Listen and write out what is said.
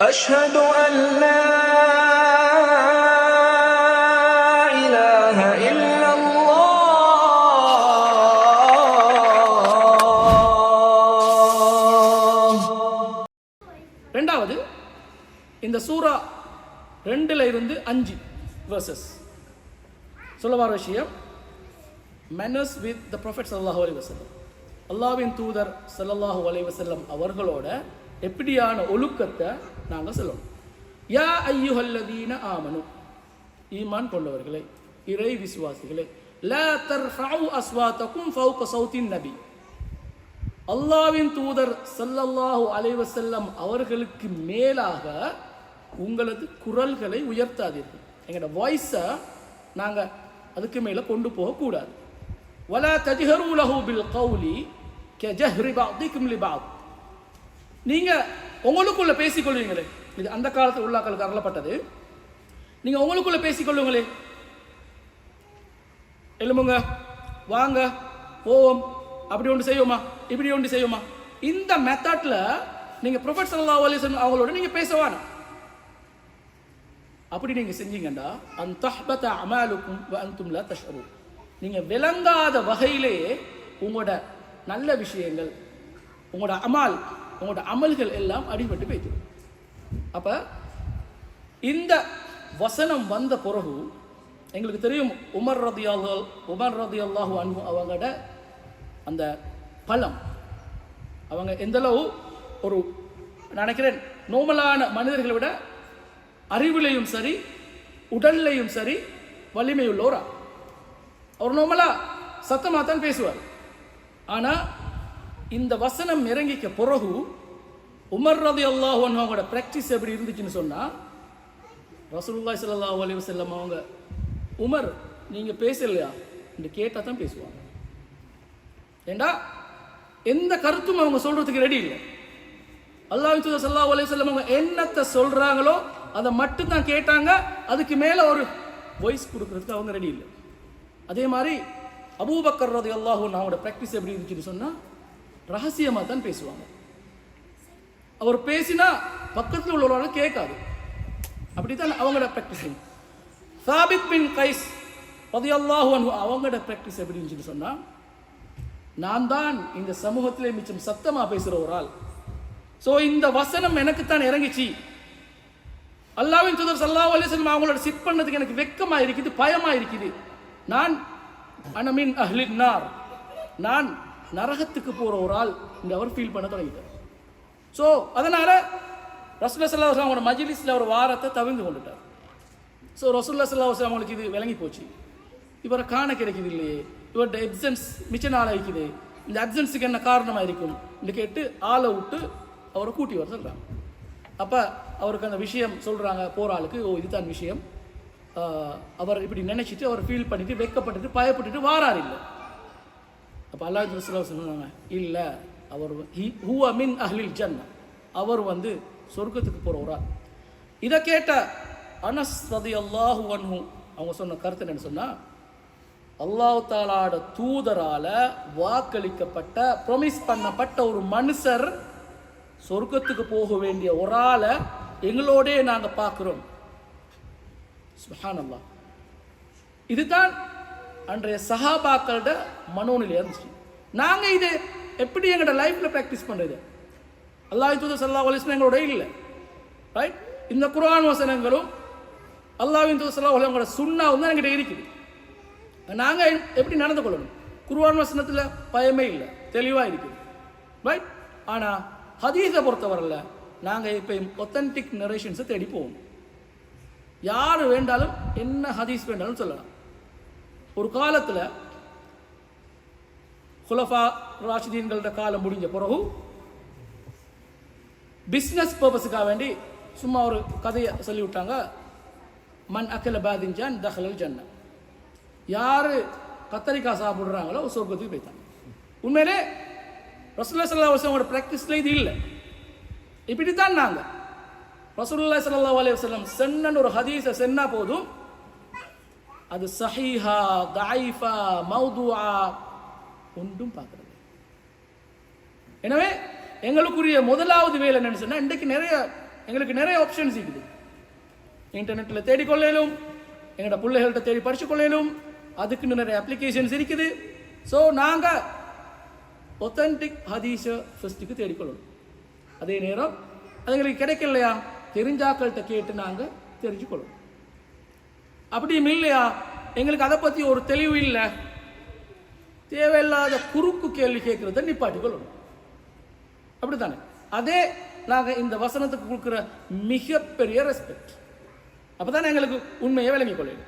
أشهد أن لا إله إلا الله ரெண்டாவது இந்த சூரா ரெண்டுல இருந்து அஞ்சு வேர்சஸ் சொல்ல வர விஷயம் manners வித் த ப்ரொஃபெட் ஸல்லல்லாஹு அலைஹி வஸல்லம் அல்லாஹ்வின் தூதர் ஸல்லல்லாஹு அலைஹி வஸல்லம் அவர்களோட எப்படியான ஒழுக்கத்தை நாங்கள் சொல்லணும். யா ஐயுஹல்லதீன ஆமனு. ஈமான் கொண்டவர்களே இறை விசுவாசிகளே லா தர்ஃபஉ அஸ்வாத்தகும் ஃபௌக சௌத்தின் நபி. அல்லாவின் தூதர் சல்லல்லாஹு அலைவசல்லம் அவர்களுக்கு மேலாக உங்களது குரல்களை உயர்த்தாதீர்கள். எங்களோட வாய்ஸை நாங்கள் அதுக்கு மேலே கொண்டு போகக்கூடாது வலா தஜ்ஹரு லஹு பில் கௌலி கஜஹ்ரி பஅதிக்கும் லிபஅத் நீங்க உங்களுக்குள்ள பேசிக்கொள்வீங்களே. இது அந்த காலத்து உள்ளாக்களுக்கு அருளப்பட்டது நீங்கள் உங்களுக்குள்ள பேசிக்கொள்ளுங்களே. எழுமுங்க வாங்க. போவோம். அப்படி ஒன்று செய்வோமா? இப்படி ஒன்று செய்வோமா? இந்த மெத்தட்ல நீங்க ப்ரொஃபட் ஸல்லல்லாஹு அவங்களோட நீங்கள் பேசவான அப்படி நீங்கள் செஞ்சீங்கண்டா அந்த தஹ்பத அமாலுக்கும் வ அன்தும் விளங்காத வகையிலேயே உங்களோட நல்ல விஷயங்கள் உங்களோட அமால் உங்களோட அமல்கள் எல்லாம் அடிபட்டு போயிடும் அப்ப இந்த வசனம் வந்த பிறகு எங்களுக்கு தெரியும் உமர் ரதி உமர் ரதி அல்லாஹு அன்பு அவங்களோட அந்த பலம். அவங்க எந்தளவு ஒரு நினைக்கிறேன் நோமலான மனிதர்களை விட அறிவிலையும் சரி உடல்லையும் சரி வலிமை உள்ளவரா அவர் நோமலா சத்தமாக தான் பேசுவார். ஆனால் இந்த வசனம் இறங்கிக்க பிறகு உமர் ரதி அல்லாஹ் அவங்களோட ப்ராக்டிஸ் எப்படி இருந்துச்சுன்னு சொன்னால் ரசூல்லாய் ஸல்லல்லாஹு அலி வசல்லம் அவங்க உமர் நீங்கள் பேசலையா? என்று கேட்டால் தான் பேசுவாங்க. ஏண்டா? எந்த கருத்தும் அவங்க சொல்கிறதுக்கு ரெடி இல்லை. அல்லாஹ் சல்லா அலி வல்லம் அவங்க என்னத்தை சொல்கிறாங்களோ அதை மட்டும் தான் கேட்டாங்க. அதுக்கு மேலே ஒரு வாய்ஸ் கொடுக்கறதுக்கு அவங்க ரெடி இல்லை. அதே மாதிரி அபூபக்கர் ரதி அல்லாஹூன் அவங்களோட ப்ராக்டிஸ் எப்படி இருந்துச்சுன்னு சொன்னால் ரகசியமாக தான் பேசுவாங்க. அவர் பேசினா பக்கத்தில் உள்ளவர்களால் கேட்காது. அப்படித்தான் அவங்களோட ப்ராக்டிஸிங் சாபித் பின் கைஸ் ரதியல்லாஹு அன்ஹு அவங்களோட ப்ராக்டிஸ் எப்படின்னு சொல்லி சொன்னால் நான் தான் இந்த சமூகத்திலே மிச்சம் சத்தமாக பேசுகிறவரால் ஒரு ஆள். ஸோ இந்த வசனம் எனக்கு தான் இறங்கிச்சு. அல்லாவின் தூதர் சல்லாஹ் அலிஸ்லம் அவங்களோட சிட் பண்ணதுக்கு எனக்கு வெக்கமாக இருக்குது பயமாக இருக்குது. நான் அனமின் அஹ்லின் நார். நான் நரகத்துக்கு போகிற ஒரு ஆள் இந்த அவர் ஃபீல் பண்ண தொடங்கிட்டார். ஸோ அதனால் ரசூல்லா சல்லா அவங்களோட மஜிலிஸில் ஒரு வாரத்தை தவிர்ந்து கொண்டுட்டார். ஸோ ரசூல்லா சல்லா அவங்களுக்கு இது விளங்கி போச்சு. இவரை காண கிடைக்குது இல்லையே? இவர்கிட்ட எப்சன்ஸ் மிச்ச நாள் ஆயிக்குது. இந்த அப்சன்ஸுக்கு என்ன காரணமாக இருக்கும்? என்று கேட்டு ஆளை விட்டு அவரை கூட்டி வர சொல்கிறாங்க அப்போ அவருக்கு அந்த விஷயம் சொல்கிறாங்க போகிற ஆளுக்கு ஓ இதுதான் விஷயம். அவர் இப்படி நினைச்சிட்டு அவர் ஃபீல் பண்ணிவிட்டு வெக்கப்பட்டுட்டு பயப்பட்டுட்டு வாரார் இல்லை. அப்போ அல்லாஹ் ரசூலுல்லாஹி சொன்னாங்க இல்லை அவர் ஹி ஹூ மின் அஹ்லில் ஜன்னா அவர் வந்து சொர்க்கத்துக்கு போகிறவரா இதை கேட்ட அனஸ் ரதி அல்லாஹு அன்ஹு அவங்க சொன்ன கருத்து என்னன்னு சொன்னால் அல்லாஹ் தாலாட தூதரால் வாக்களிக்கப்பட்ட ப்ரொமிஸ் பண்ணப்பட்ட ஒரு மனுஷர் சொர்க்கத்துக்கு போக வேண்டிய ஒரு ஆளை எங்களோடே நாங்க பார்க்கிறோம் சுப்ஹானல்லாஹ். இதுதான் அன்றைய சஹாபாக்களோட மனோநிலை இருந்துச்சு. நாங்கள் இது எப்படி எங்களோட லைஃப்பில் ப்ராக்டிஸ் பண்ணுறது அல்லாஹ் தூதர் சல்லா அலிஸ்லாம் எங்களோட இல்லை. ரைட் இந்த குர்ஆன் வசனங்களும் அல்லாஹின் தூதர் சல்லா அவங்களோட சுண்ணாவும் தான் எங்கிட்ட இருக்குது. நாங்கள் எப்படி நடந்து கொள்ளணும்? குர்ஆன் வசனத்தில் பயமே இல்லை. தெளிவாக இருக்குது. ரைட் ஆனால் ஹதீஸை பொறுத்தவரையில் நாங்கள் இப்போ ஒத்தன்டிக் நரேஷன்ஸை தேடி போவோம் யார் வேண்டாலும் என்ன ஹதீஸ் வேண்டாலும் சொல்லலாம். ஒரு காலத்துல குலஃபா ராஷிதீன்களோட காலம் முடிஞ்ச பிறகு பிஸ்னஸ் பர்பஸுக்காக வேண்டி சும்மா ஒரு கதையை சொல்லி விட்டாங்க மன் அக்கல பாதிஞ்சான் தஹலல் ஜன்னா யார் கத்தரிக்காய் சாப்பிட்றாங்களோ சொர்க்கத்துக்கு போய்த்தாங்க உண்மையிலே ரசூல்லா சல்லா வசலமோட ப்ராக்டிஸில் இது இல்லை. இப்படி தான் நாங்கள் ரசூல்லா சல்லா அலி வஸல்லம் சென்னன்னு ஒரு ஹதீஸை சென்னா போதும் அது சஹீஹா தாயிஃபா மௌதுவா ஒன்றும் பார்க்கறது எனவே எங்களுக்குரிய முதலாவது வேலை என்னன்னு சொன்னால் இன்றைக்கு நிறைய எங்களுக்கு நிறைய ஆப்ஷன்ஸ் இருக்குது. இன்டர்நெட்டில் தேடிக்கொள்ளையிலும் எங்களோட பிள்ளைகள்கிட்ட தேடி படிச்சு கொள்ளையிலும் அதுக்குன்னு நிறைய அப்ளிகேஷன்ஸ் இருக்குது. ஸோ நாங்கள் ஒத்தன்டிக் ஹதீஷ ஃபஸ்ட்டுக்கு தேடிக்கொள்ளணும். அதே நேரம் அது எங்களுக்கு கிடைக்கலையா? தெரிஞ்சாக்கள்கிட்ட கேட்டு நாங்கள் தெரிஞ்சுக்கொள்ளணும். அப்படியும் இல்லையா? எங்களுக்கு அதை பற்றி ஒரு தெளிவு இல்லை. தேவையில்லாத குறுக்கு கேள்வி கேட்குறத நிப்பாட்டிக்கொள்ளணும் அப்படி தானே அதே நாங்கள் இந்த வசனத்துக்கு கொடுக்குற மிகப்பெரிய ரெஸ்பெக்ட் அப்போ தானே எங்களுக்கு உண்மையை விளங்கிக் கொள்ளணும்